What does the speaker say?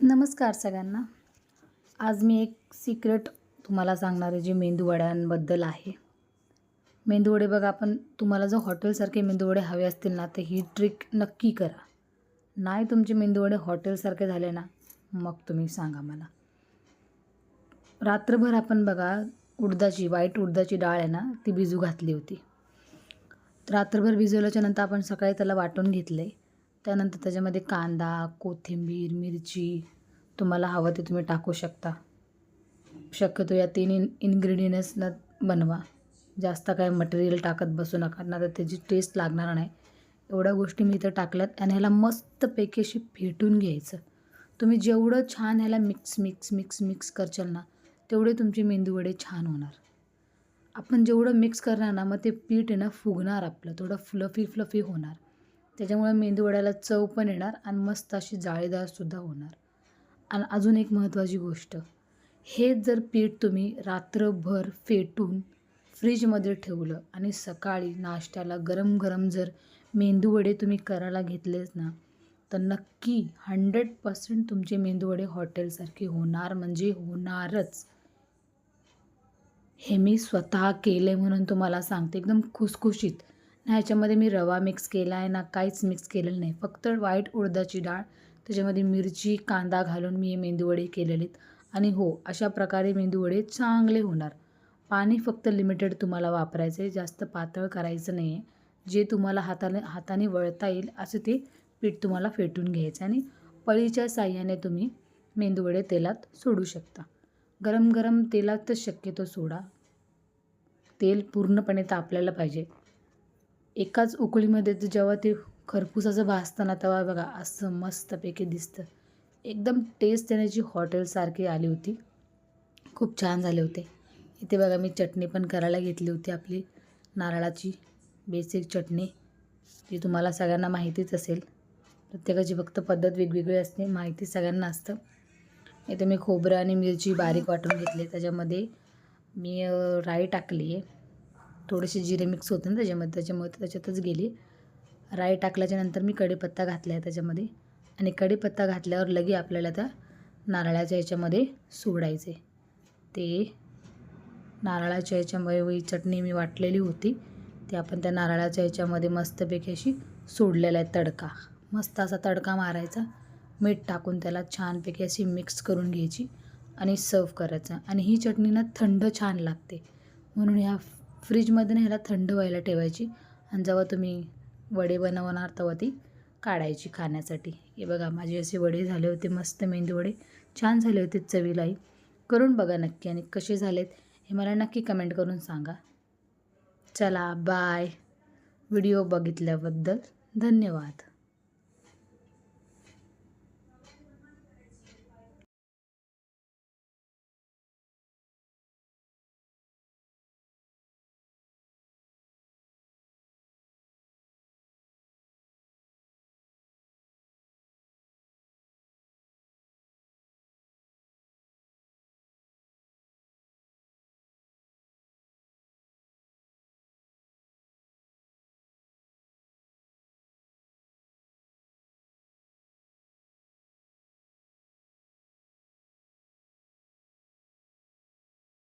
नमस्कार सगळ्यांना. आज मी एक सिक्रेट तुम्हाला सांगणार आहे जे मेंदूवड्यांबद्दल आहे. मेंदूवडे बघा आपण तुम्हाला जर हॉटेलसारखे मेंदूवडे हवे असतील ना तर ही ट्रिक नक्की करा. नाही तुमचे मेंदूवडे हॉटेलसारखे झाले ना मग तुम्ही सांगा मला. रात्रभर आपण बघा उडदाची वाईट उडदाची डाळ आहे ना ती भिजू घातली होती. रात्रभर भिजवल्याच्यानंतर आपण सकाळी त्याला वाटून घेतलं आहे त्यानंतर त्याच्यामध्ये कांदा कोथिंबीर मिरची तुम्हाला हवं ते तुम्ही टाकू शकता. शक्यतो या तीन इन इन्ग्रेडियंट्सनं बनवा. जास्त काय मटेरियल टाकत बसू नका ना तर त्याची टेस्ट लागणार नाही. एवढ्या गोष्टी मी इथं टाकल्यात आणि ह्याला मस्तपैकी अशी फेटून घ्यायचं. तुम्ही जेवढं छान ह्याला मिक्स मिक्स मिक्स मिक्स करशाल ना तेवढे तुमचे मेंदूवडे छान होणार. आपण जेवढं मिक्स करणार ना मग ते पीठ आहे ना फुगणार आपलं. थोडं फ्लफी फ्लफी होणार. त्याच्यामुळे मेंदूवड्याला चव पण येणार आणि मस्त अशी जाळीदारसुद्धा होणार. आणि अजून एक महत्त्वाची गोष्ट हेच जर पीठ तुम्ही रात्रभर फेटून फ्रीजमध्ये ठेवलं आणि सकाळी नाश्त्याला गरम गरम जर मेंदूवडे तुम्ही करायला घेतलेच ना तर नक्की हंड्रेड पर्सेंट तुमचे मेंदूवडे हॉटेलसारखे होणार म्हणजे होणारच. हे मी स्वतः केले म्हणून तुम्हाला सांगते एकदम खुसखुशीत. ह्याच्यामध्ये मी रवा मिक्स केला आहे ना काहीच मिक्स केलेलं नाही. फक्त वाईट उडदाची डाळ त्याच्यामध्ये मिरची कांदा घालून मी हे मेंदूवडे केलेलीत आणि हो अशा प्रकारे मेंदूवडे चांगले होणार. पाणी फक्त लिमिटेड तुम्हाला वापरायचं आहे जास्त पातळ करायचं नाही आहे जे तुम्हाला हाताने हाताने वळता येईल असं ते पीठ तुम्हाला फेटून घ्यायचं आणि पळीच्या साह्याने तुम्ही मेंदूवडे तेलात सोडू शकता. गरम गरम तेलातच शक्यतो सोडा. तेल पूर्णपणे तापलेलं पाहिजे. एकाच उकळीमध्ये जेव्हा ते खरपूसाचं भाजतं ना तेव्हा बघा असं मस्तपैकी दिसतं. एकदम टेस्ट देण्याची हॉटेलसारखी आली होती. खूप छान झाले होते. इथे बघा मी चटणी पण करायला घेतली होती आपली नारळाची बेसिक चटणी जी तुम्हाला सगळ्यांना माहितीच असेल. प्रत्येकाची फक्त पद्धत वेगवेगळी असते माहिती सगळ्यांना असतं. इथे मी खोबरं आणि मिरची बारीक वाटून घेतली त्याच्यामध्ये मी राई टाकली आहे थोडेसे जिरे मिक्स होते ना त्याच्यामध्ये त्याच्यामुळे त्याच्यातच गेली. राई टाकल्याच्यानंतर मी कढीपत्ता घातला आहे त्याच्यामध्ये. आणि कढीपत्ता घातल्यावर लगे आपल्याला त्या नारळाच्या ह्याच्यामध्ये सोडायचे ते नारळाच्या ह्याच्यामध्ये ही चटणी मी वाटलेली होती. ते आपण त्या नारळाच्या ह्याच्यामध्ये मस्तपैकी अशी सोडलेला आहे तडका. मस्त असा तडका मारायचा. मीठ टाकून त्याला छानपैकी अशी मिक्स करून घ्यायची आणि सर्व करायचं. आणि ही चटणी ना थंड छान लागते. म्हणून ह्या फ्रीजमध्ये ना ह्याला थंड व्हायला ठेवायची. आणि जेव्हा तुम्ही वडे बनवणार तेव्हा ती काढायची खाण्यासाठी. हे बघा माझे असे वडे झाले होते मस्त मेंदू वडे. छान झाले होते चवीलाही. करून बघा नक्की आणि कसे झालेत हे मला नक्की कमेंट करून सांगा. चला बाय व्हिडिओ बघितल्याबद्दल धन्यवाद.